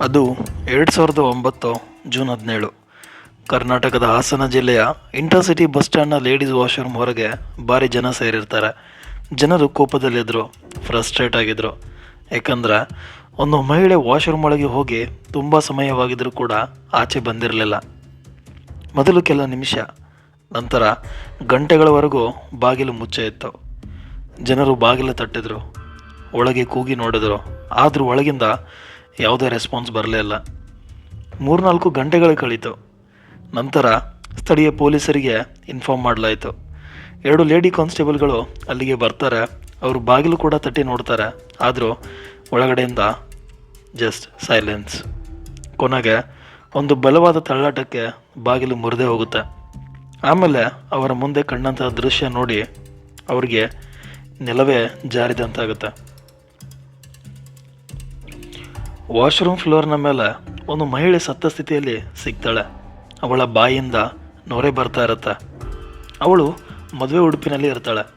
ಅದು ಎರಡು ಸಾವಿರದ ಒಂಬತ್ತು ಜೂನ್ ಹದಿನೇಳು. ಕರ್ನಾಟಕದ ಹಾಸನ ಜಿಲ್ಲೆಯ ಇಂಟರ್ಸಿಟಿ ಬಸ್ ಸ್ಟ್ಯಾಂಡ್ನ ಲೇಡೀಸ್ ವಾಶ್ರೂಮ್ ಹೊರಗೆ ಭಾರಿ ಜನ ಸೇರಿರ್ತಾರೆ. ಜನರು ಕೋಪದಲ್ಲಿದ್ದರು ಫ್ರಸ್ಟ್ರೇಟ್ ಆಗಿದ್ದರು ಯಾಕಂದ್ರೆ ಒಂದು ಮಹಿಳೆ ವಾಶ್ರೂಮ್ ಒಳಗೆ ಹೋಗಿ ತುಂಬ ಸಮಯವಾಗಿದ್ದರೂ ಕೂಡ ಆಚೆ ಬಂದಿರಲಿಲ್ಲ. ಮೊದಲು ಕೆಲ ನಿಮಿಷ, ನಂತರ ಗಂಟೆಗಳವರೆಗೂ ಬಾಗಿಲು ಮುಚ್ಚ ಇತ್ತು. ಜನರು ಬಾಗಿಲು ತಟ್ಟಿದ್ರು, ಒಳಗೆ ಕೂಗಿ ನೋಡಿದ್ರು. ಆದರೂ ಒಳಗಿಂದ ಯಾವುದೇ ರೆಸ್ಪಾನ್ಸ್ ಬರಲೇ ಇಲ್ಲ. ಮೂರ್ನಾಲ್ಕು ಗಂಟೆಗಳು ಕಳೀತು. ನಂತರ ಸ್ಥಳೀಯ ಪೊಲೀಸರಿಗೆ ಇನ್ಫಾರ್ಮ್ ಮಾಡಲಾಯಿತು. ಎರಡು ಲೇಡಿ ಕಾನ್ಸ್ಟೇಬಲ್ಗಳು ಅಲ್ಲಿಗೆ ಬರ್ತಾರೆ. ಅವರು ಬಾಗಿಲು ಕೂಡ ತಟ್ಟಿ ನೋಡ್ತಾರೆ. ಆದರೂ ಒಳಗಡೆಯಿಂದ ಜಸ್ಟ್ ಸೈಲೆನ್ಸ್ ಕೊನೆಗೆ ಒಂದು ಬಲವಾದ ತಳ್ಳಾಟಕ್ಕೆ ಬಾಗಿಲು ಮುರಿದೇ ಹೋಗುತ್ತೆ. ಆಮೇಲೆ ಅವರ ಮುಂದೆ ಕಂಡಂತಹ ದೃಶ್ಯ ನೋಡಿ ಅವರಿಗೆ ನೆಲವೇ ಜಾರಿದಂತಾಗುತ್ತೆ. ವಾಶ್ರೂಮ್ ಫ್ಲೋರ್ನ ಮೇಲೆ ಒಂದು ಮಹಿಳೆ ಸತ್ತ ಸ್ಥಿತಿಯಲ್ಲಿ ಸಿಗ್ತಾಳೆ. ಅವಳ ಬಾಯಿಂದ ನೊರೆ ಬರ್ತಾ ಇರುತ್ತೆ. ಅವಳು ಮದುವೆ ಉಡುಪಿನಲ್ಲಿ ಇರ್ತಾಳೆ.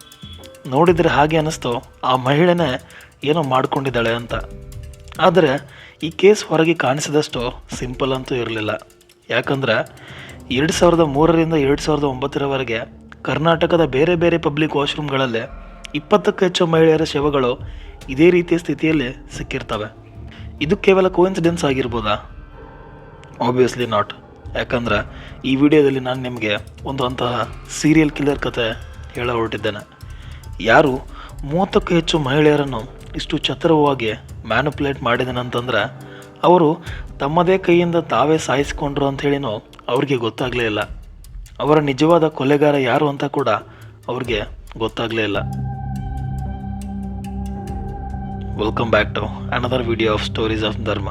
ನೋಡಿದರೆ ಹಾಗೆ ಅನ್ನಿಸ್ತು, ಆ ಮಹಿಳೆನೇ ಏನೋ ಮಾಡಿಕೊಂಡಿದ್ದಾಳೆ ಅಂತ. ಆದರೆ ಈ ಕೇಸ್ ಹೊರಗೆ ಕಾಣಿಸಿದಷ್ಟು ಸಿಂಪಲ್ ಅಂತೂ ಇರಲಿಲ್ಲ. ಯಾಕಂದ್ರೆ ಎರಡು ಸಾವಿರದ ಮೂರರಿಂದ ಎರಡು ಸಾವಿರದ ಒಂಬತ್ತರವರೆಗೆ ಕರ್ನಾಟಕದ ಬೇರೆ ಬೇರೆ ಪಬ್ಲಿಕ್ ವಾಶ್ರೂಮ್ಗಳಲ್ಲಿ ಇಪ್ಪತ್ತಕ್ಕೂ ಹೆಚ್ಚು ಮಹಿಳೆಯರ ಶವಗಳು ಇದೇ ರೀತಿಯ ಸ್ಥಿತಿಯಲ್ಲಿ ಸಿಕ್ಕಿರ್ತವೆ. ಇದು ಕೇವಲ ಕೋಇನ್ಸಿಡೆನ್ಸ್ ಆಗಿರ್ಬೋದಾ? ಆಬ್ವಿಯಸ್ಲಿ ನಾಟ್ ಯಾಕಂದ್ರೆ ಈ ವಿಡಿಯೋದಲ್ಲಿ ನಾನು ನಿಮಗೆ ಒಂದು ಅಂತಹ ಸೀರಿಯಲ್ ಕಿಲ್ಲರ್ ಕತೆ ಹೇಳ ಹೊರಟಿದ್ದೇನೆ. ಯಾರು ಮೂವತ್ತಕ್ಕೂ ಹೆಚ್ಚು ಮಹಿಳೆಯರನ್ನು ಇಷ್ಟು ಚತುರವಾಗಿ ಮ್ಯಾನುಪುಲೇಟ್ ಮಾಡಿದನಂತಂದ್ರೆ ಅವರು ತಮ್ಮದೇ ಕೈಯಿಂದ ತಾವೇ ಸಾಯಿಸಿಕೊಂಡ್ರು ಅಂತ ಹೇಳಿನೂ ಅವ್ರಿಗೆ ಗೊತ್ತಾಗಲೇ ಇಲ್ಲ. ಅವರ ನಿಜವಾದ ಕೊಲೆಗಾರ ಯಾರು ಅಂತ ಕೂಡ ಅವ್ರಿಗೆ ಗೊತ್ತಾಗಲೇ ಇಲ್ಲ. Welcome back to another video of stories of Dharma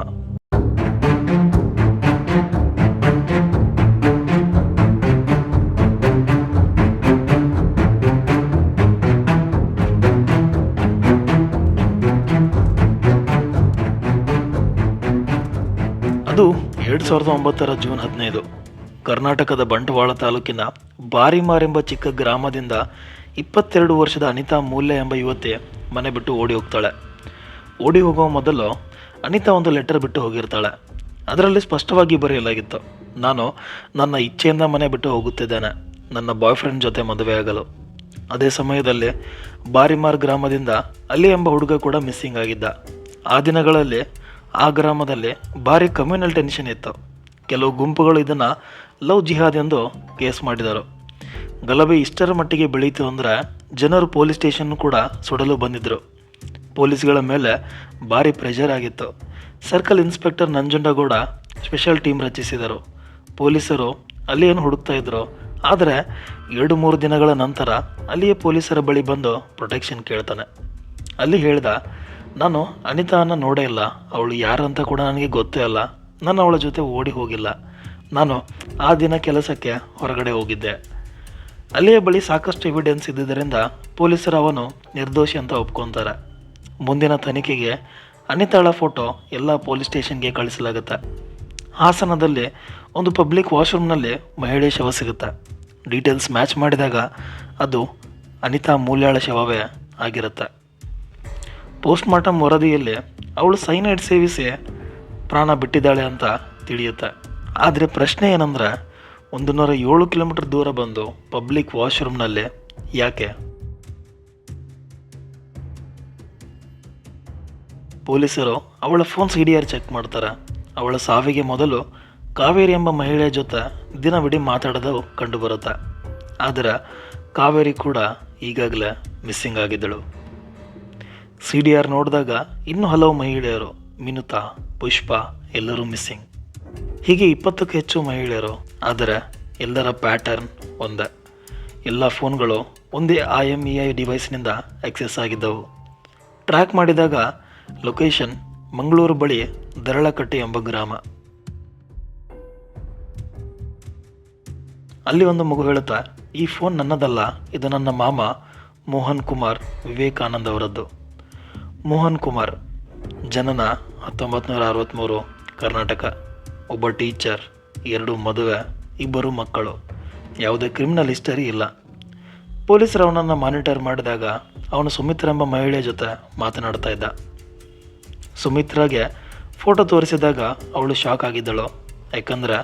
ಅದು ಎರಡು ಸಾವಿರದ ಒಂಬತ್ತರ ಜೂನ್ ಹದಿನೈದು. ಕರ್ನಾಟಕದ ಬಂಟ್ವಾಳ ತಾಲೂಕಿನ ಬಾರಿಮಾರ್ ಎಂಬ ಚಿಕ್ಕ ಗ್ರಾಮದಿಂದ ಇಪ್ಪತ್ತೆರಡು ವರ್ಷದ ಅನಿತಾ ಮೂಲ್ಯ ಎಂಬ ಯುವತಿ ಮನೆ ಬಿಟ್ಟು ಓಡಿ ಹೋಗ್ತಾಳೆ. ಓಡಿ ಹೋಗುವ ಮೊದಲು ಅನಿತಾ ಒಂದು ಲೆಟರ್ ಬಿಟ್ಟು ಹೋಗಿರ್ತಾಳೆ. ಅದರಲ್ಲಿ ಸ್ಪಷ್ಟವಾಗಿ ಬರೆಯಲಾಗಿತ್ತು, ನಾನು ನನ್ನ ಇಚ್ಛೆಯಿಂದ ಮನೆ ಬಿಟ್ಟು ಹೋಗುತ್ತಿದ್ದೇನೆ. ನನ್ನ ಬಾಯ್ ಫ್ರೆಂಡ್ ಜೊತೆ ಮದುವೆಯಾಗಲು ಅದೇ ಸಮಯದಲ್ಲಿ ಬಾರಿಮಾರ್ ಗ್ರಾಮದಿಂದ ಅಲ್ಲಿ ಎಂಬ ಹುಡುಗ ಕೂಡ ಮಿಸ್ಸಿಂಗ್ ಆಗಿದ್ದ. ಆ ದಿನಗಳಲ್ಲಿ ಆ ಗ್ರಾಮದಲ್ಲಿ ಭಾರಿ ಕಮ್ಯುನಲ್ ಟೆನ್ಷನ್ ಇತ್ತು. ಕೆಲವು ಗುಂಪುಗಳು ಇದನ್ನು ಲವ್ ಜಿಹಾದ್ ಎಂದು ಕೇಸ್ ಮಾಡಿದರು. ಗಲಭೆ ಇಷ್ಟರ ಮಟ್ಟಿಗೆ ಬೆಳೀತು ಅಂದರೆ ಜನರು ಪೊಲೀಸ್ ಸ್ಟೇಷನ್ ಕೂಡ ಸುಡಲು ಬಂದಿದ್ದರು ಪೊಲೀಸ್ಗಳ ಮೇಲೆ ಭಾರಿ ಪ್ರೆಷರ್ ಆಗಿತ್ತು. Circle inspector Nanjundagowda special team ರಚಿಸಿದರು. ಪೊಲೀಸರು ಅಲ್ಲಿ ಏನು ಹುಡುಕ್ತಾ ಇದ್ರು? ಆದರೆ ಎರಡು ಮೂರು ದಿನಗಳ ನಂತರ ಅಲ್ಲಿಯೇ ಪೊಲೀಸರ ಬಳಿ ಬಂದು ಪ್ರೊಟೆಕ್ಷನ್ ಕೇಳ್ತಾನೆ. ಅಲ್ಲಿ ಹೇಳ್ದ, ನಾನು ಅನಿತಾನ ನೋಡೇ ಇಲ್ಲ. ಅವಳು ಯಾರಂತ ಕೂಡ ನನಗೆ ಗೊತ್ತೇ ಅಲ್ಲ. ನಾನು ಅವಳ ಜೊತೆ ಓಡಿ ಹೋಗಿಲ್ಲ. ನಾನು ಆ ದಿನ ಕೆಲಸಕ್ಕೆ ಹೊರಗಡೆ ಹೋಗಿದ್ದೆ. ಅಲ್ಲಿಯ ಬಳಿ ಸಾಕಷ್ಟು ಎವಿಡೆನ್ಸ್ ಇದ್ದಿದ್ದರಿಂದ ಪೊಲೀಸರು ಅವನು ನಿರ್ದೋಷಿ ಅಂತ ಒಪ್ಕೊತಾರೆ. ಮುಂದಿನ ತನಿಖೆಗೆ ಅನಿತಾಳ ಫೋಟೋ ಎಲ್ಲ ಪೊಲೀಸ್ ಸ್ಟೇಷನ್ಗೆ ಕಳಿಸಲಾಗುತ್ತೆ. ಹಾಸನದಲ್ಲಿ ಒಂದು ಪಬ್ಲಿಕ್ ವಾಶ್ರೂಮ್ನಲ್ಲಿ ಮಹಿಳೆ ಶವ ಸಿಗುತ್ತೆ. ಡೀಟೇಲ್ಸ್ ಮ್ಯಾಚ್ ಮಾಡಿದಾಗ ಅದು ಅನಿತಾ ಮೂಲ್ಯಾಳ ಶವವೇ ಆಗಿರುತ್ತೆ. ಪೋಸ್ಟ್ ಮಾರ್ಟಮ್ ವರದಿಯಲ್ಲಿ ಅವಳು ಸೈನೈಡ್ ಸೇವಿಸಿ ಪ್ರಾಣ ಬಿಟ್ಟಿದ್ದಾಳೆ ಅಂತ ತಿಳಿಯುತ್ತೆ. ಆದರೆ ಪ್ರಶ್ನೆ ಏನಂದ್ರೆ ಒಂದು ನೂರ ಏಳು ಕಿಲೋಮೀಟರ್ ದೂರ ಬಂದು ಪಬ್ಲಿಕ್ ವಾಶ್ರೂಮ್ನಲ್ಲಿ ಯಾಕೆ? ಪೊಲೀಸರು ಅವಳ ಫೋನ್ ಸಿ ಚೆಕ್ ಮಾಡ್ತಾರೆ. ಅವಳ ಸಾವಿಗೆ ಮೊದಲು ಕಾವೇರಿ ಎಂಬ ಮಹಿಳೆಯ ಜೊತೆ ದಿನವಿಡೀ ಮಾತಾಡೋದು ಕಂಡುಬರುತ್ತೆ. ಆದರೆ ಕಾವೇರಿ ಕೂಡ ಈಗಾಗಲೇ ಮಿಸ್ಸಿಂಗ್ ಆಗಿದ್ದಳು. ಸಿ ಡಿ ಆರ್ ನೋಡಿದಾಗ ಇನ್ನೂ ಹಲವು ಮಹಿಳೆಯರು ಮಿನುತಾ ಪುಷ್ಪ ಎಲ್ಲರೂ ಮಿಸ್ಸಿಂಗ್. ಹೀಗೆ ಇಪ್ಪತ್ತಕ್ಕೂ ಹೆಚ್ಚು ಮಹಿಳೆಯರು, ಆದರೆ ಎಲ್ಲರ ಪ್ಯಾಟರ್ನ್ ಒಂದೇ. ಎಲ್ಲ ಫೋನ್ಗಳು ಒಂದೇ ಐ ಎಂ ಇ ಐ ಡಿವೈಸ್ನಿಂದ ಆಕ್ಸೆಸ್ ಆಗಿದ್ದವು. ಟ್ರ್ಯಾಕ್ ಮಾಡಿದಾಗ ಲೊಕೇಶನ್ ಮಂಗಳೂರು ಬಳಿ ದರಳಕಟ್ಟೆ ಎಂಬ ಗ್ರಾಮ. ಅಲ್ಲಿ ಒಂದು ಮಗು ಹೇಳುತ್ತಾ, ಈ ಫೋನ್ ನನ್ನದಲ್ಲ, ಇದು ನನ್ನ ಮಾಮ, ಮೋಹನ್ ಕುಮಾರ್ ವಿವೇಕಾನಂದ್ ಅವರದ್ದು. ಮೋಹನ್ ಕುಮಾರ್, ಜನನ ಹತ್ತೊಂಬತ್ತು ಅರವತ್ತ್ಮೂರು ಕರ್ನಾಟಕ. ಒಬ್ಬ ಟೀಚರ್, ಎರಡು ಮದುವೆ, ಇಬ್ಬರು ಮಕ್ಕಳು. ಯಾವುದೇ ಕ್ರಿಮಿನಲ್ ಹಿಸ್ಟರಿ ಇಲ್ಲ. ಪೊಲೀಸರು ಅವನನ್ನು ಮಾನಿಟರ್ ಮಾಡಿದಾಗ ಅವನು ಸುಮಿತ್ರ ಎಂಬ ಮಹಿಳೆಯ ಜೊತೆ ಮಾತನಾಡ್ತಾ ಇದ್ದ. ಸುಮಿತ್ರಾಗೆ ಫೋಟೋ ತೋರಿಸಿದಾಗ ಅವಳು ಶಾಕ್ ಆಗಿದ್ದಳು. ಯಾಕಂದ್ರೆ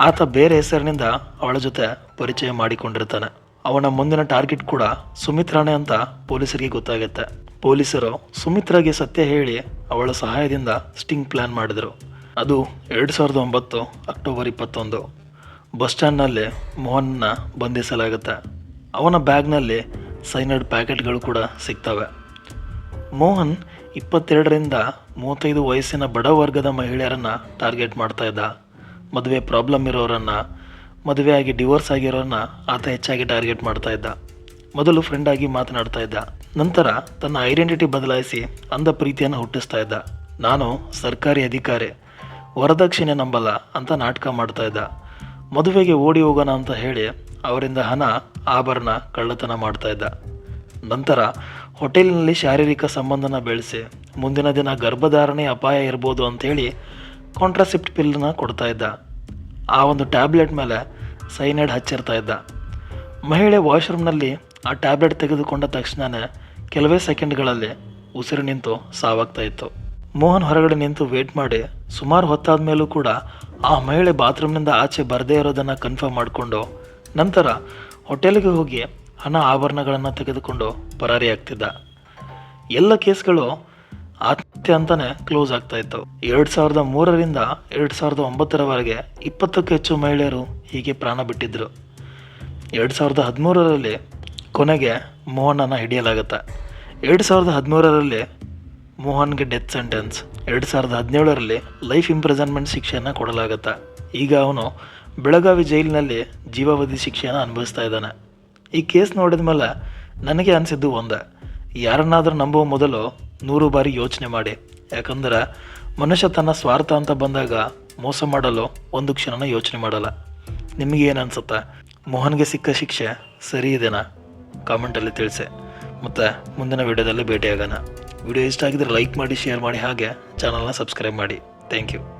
ಆತ ಬೇರೆ ಹೆಸರಿನಿಂದ ಅವಳ ಜೊತೆ ಪರಿಚಯ ಮಾಡಿಕೊಂಡಿರ್ತಾನೆ. ಅವನ ಮುಂದಿನ ಟಾರ್ಗೆಟ್ ಕೂಡ ಸುಮಿತ್ರಾನೇ ಅಂತ ಪೊಲೀಸರಿಗೆ ಗೊತ್ತಾಗುತ್ತೆ. ಪೊಲೀಸರು ಸುಮಿತ್ರಾಗೆ ಸತ್ಯ ಹೇಳಿ ಅವಳ ಸಹಾಯದಿಂದ ಸ್ಟಿಂಗ್ ಪ್ಲ್ಯಾನ್ ಮಾಡಿದರು. ಅದು ಎರಡು ಸಾವಿರದ ಒಂಬತ್ತು ಅಕ್ಟೋಬರ್ ಇಪ್ಪತ್ತೊಂದು. ಬಸ್ ಸ್ಟ್ಯಾಂಡ್ನಲ್ಲಿ ಮೋಹನ್ನ ಬಂಧಿಸಲಾಗುತ್ತೆ. ಅವನ ಬ್ಯಾಗ್ನಲ್ಲಿ ಸೈನೈಡ್ ಪ್ಯಾಕೆಟ್ಗಳು ಕೂಡ ಸಿಗ್ತವೆ. ಮೋಹನ್ ಇಪ್ಪತ್ತೆರಡರಿಂದ ಮೂವತ್ತೈದು ವಯಸ್ಸಿನ ಬಡ ವರ್ಗದ ಮಹಿಳೆಯರನ್ನು ಟಾರ್ಗೆಟ್ ಮಾಡ್ತಾ ಇದ್ದ. ಮದುವೆ ಪ್ರಾಬ್ಲಮ್ ಇರೋರನ್ನು ಆಗಿ ಡಿವೋರ್ಸ್ ಆಗಿರೋರನ್ನ ಆತ ಹೆಚ್ಚಾಗಿ ಟಾರ್ಗೆಟ್ ಮಾಡ್ತಾ ಇದ್ದ. ಮೊದಲು ಫ್ರೆಂಡ್ ಆಗಿ ಮಾತನಾಡ್ತಾ ಇದ್ದ. ನಂತರ ತನ್ನ ಐಡೆಂಟಿಟಿ ಬದಲಾಯಿಸಿ ಅಂದ ಪ್ರೀತಿಯನ್ನು ಹುಟ್ಟಿಸ್ತಾ ಇದ್ದ. ನಾನು ಸರ್ಕಾರಿ ಅಧಿಕಾರಿ, ವರದಕ್ಷಿಣೆ ನಂಬಲ್ಲ ಅಂತ ನಾಟಕ ಮಾಡ್ತಾ ಇದ್ದ. ಮದುವೆಗೆ ಓಡಿ ಹೋಗೋಣ ಅಂತ ಹೇಳಿ ಅವರಿಂದ ಹಣ, ಆಭರಣ, ಕಳ್ಳತನ ಮಾಡ್ತಾ ಇದ್ದ. ನಂತರ ಹೋಟೆಲ್ನಲ್ಲಿ ಶಾರೀರಿಕ ಸಂಬಂಧನ ಬೆಳೆಸಿ, ಮುಂದಿನ ದಿನ ಗರ್ಭಧಾರಣೆ ಅಪಾಯ ಇರ್ಬೋದು ಅಂಥೇಳಿ ಕಾಂಟ್ರಾಸೆಪ್ಟ್ ಪಿಲ್ನ ಕೊಡ್ತಾ ಇದ್ದ. ಆ ಒಂದು ಟ್ಯಾಬ್ಲೆಟ್ ಮೇಲೆ ಸೈನೈಡ್ ಹಚ್ಚಿರ್ತಾ ಇದ್ದ. ಮಹಿಳೆ ವಾಶ್ರೂಮ್ನಲ್ಲಿ ಆ ಟ್ಯಾಬ್ಲೆಟ್ ತೆಗೆದುಕೊಂಡ ತಕ್ಷಣವೇ ಕೆಲವೇ ಸೆಕೆಂಡ್ಗಳಲ್ಲಿ ಉಸಿರು ನಿಂತು ಸಾವಾಗ್ತಾ ಇತ್ತು. ಮೋಹನ್ ಹೊರಗಡೆ ನಿಂತು ವೇಟ್ ಮಾಡಿ, ಸುಮಾರು ಹೊತ್ತಾದ ಮೇಲೂ ಕೂಡ ಆ ಮಹಿಳೆ ಬಾತ್ರೂಮ್ನಿಂದ ಆಚೆ ಬರದೇ ಇರೋದನ್ನು ಕನ್ಫರ್ಮ್ ಮಾಡಿಕೊಂಡು ನಂತರ ಹೋಟೆಲ್ಗೆ ಹೋಗಿ ಹಣ ಆಭರಣಗಳನ್ನು ತೆಗೆದುಕೊಂಡು ಪರಾರಿಯಾಗ್ತಿದ್ದ. ಎಲ್ಲ ಕೇಸ್ಗಳು ಆತ್ಮಹತ್ಯೆ ಅಂತಾನೆ ಕ್ಲೋಸ್ ಆಗ್ತಾ ಇತ್ತು. ಎರಡು ಸಾವಿರದ ಮೂರರಿಂದ ಎರಡು ಸಾವಿರದ ಒಂಬತ್ತರವರೆಗೆ ಇಪ್ಪತ್ತಕ್ಕೂ ಹೆಚ್ಚು ಮಹಿಳೆಯರು ಹೀಗೆ ಪ್ರಾಣ ಬಿಟ್ಟಿದ್ದರು ಎರಡು ಸಾವಿರದ ಹದಿಮೂರರಲ್ಲಿ ಕೊನೆಗೆ ಮೋಹನನ್ನು ಹಿಡಿಯಲಾಗುತ್ತೆ. ಎರಡು ಸಾವಿರದ ಹದಿಮೂರರಲ್ಲಿ ಮೋಹನ್ಗೆ ಡೆತ್ ಸೆಂಟೆನ್ಸ್. ಎರಡು ಸಾವಿರದ ಹದಿನೇಳರಲ್ಲಿ ಲೈಫ್ ಇಂಪ್ರಿಸನ್ಮೆಂಟ್ ಶಿಕ್ಷೆಯನ್ನು ಕೊಡಲಾಗುತ್ತೆ. ಈಗ ಅವನು ಬೆಳಗಾವಿ ಜೈಲಿನಲ್ಲಿ ಜೀವಾವಧಿ ಶಿಕ್ಷೆಯನ್ನು ಅನುಭವಿಸ್ತಾ ಇದ್ದಾನೆ. ಈ ಕೇಸ್ ನೋಡಿದ ಮೇಲೆ ನನಗೆ ಅನಿಸಿದ್ದು ಒಂದೇ, ಯಾರನ್ನಾದರೂ ನಂಬುವ ಮೊದಲು ನೂರು ಬಾರಿ ಯೋಚನೆ ಮಾಡಿ. ಯಾಕಂದ್ರೆ ಮನುಷ್ಯ ತನ್ನ ಸ್ವಾರ್ಥ ಅಂತ ಬಂದಾಗ ಮೋಸ ಮಾಡಲು ಒಂದು ಕ್ಷಣನ ಯೋಚನೆ ಮಾಡಲ್ಲ. ನಿಮಗೆ ಏನು ಅನ್ಸುತ್ತೆ? ಮೋಹನ್ಗೆ ಸಿಕ್ಕ ಶಿಕ್ಷೆ ಸರಿ ಇದೆನಾ? ಕಾಮೆಂಟಲ್ಲಿ ತಿಳಿಸಿ. ಮತ್ತು ಮುಂದಿನ ವಿಡಿಯೋದಲ್ಲಿ ಭೇಟಿಯಾಗೋಣ. ವಿಡಿಯೋ ಇಷ್ಟ ಆಗಿದ್ರೆ ಲೈಕ್ ಮಾಡಿ ಶೇರ್ ಮಾಡಿ, ಹಾಗೆ ಚಾನಲ್ನ ಸಬ್ಸ್ಕ್ರೈಬ್ ಮಾಡಿ. Thank you